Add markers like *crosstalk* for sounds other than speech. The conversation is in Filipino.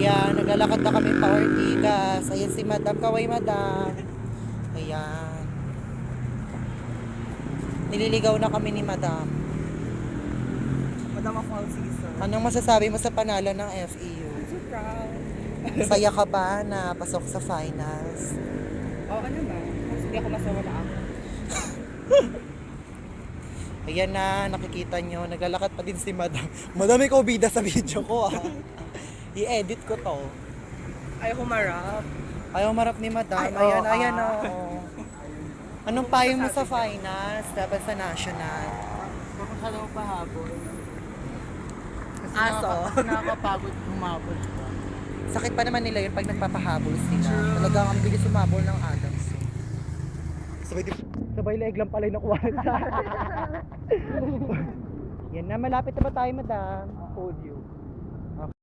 Ayan, naglalakad na kami pa Ortigas. Ayan si Madam. Kaway Madam. Ayan. Nililigaw na kami ni Madam. Madam of all season. Anong masasabi mo sa panalo ng FEU? I'm so proud. Saya ka *laughs* ba na pasok sa finals? Oo naman. Kasi hindi ako masawa na ako. Ayan na, nakikita nyo, naglalakad pa din si Madam. Madami ko bida sa video ko ah. *laughs* I-edit ko to. Ayaw humarap. Ayaw marap ni Madam. Ay, ayan, ayan ah. oo. Anong payo mo sa finals? Dapat sa national. Baka ka daw pahabol. Kasi Aso. nakaka- nakakapagod humabol. Sakit pa naman nila yun pag nagpapahabol sila. True. Talagang ang bilis sumabol ng Adams. Sabay, di, sabay leg lang pala yung nakuha *laughs* sa *laughs* Yan na, malapit na ba tayo, madam? Podium.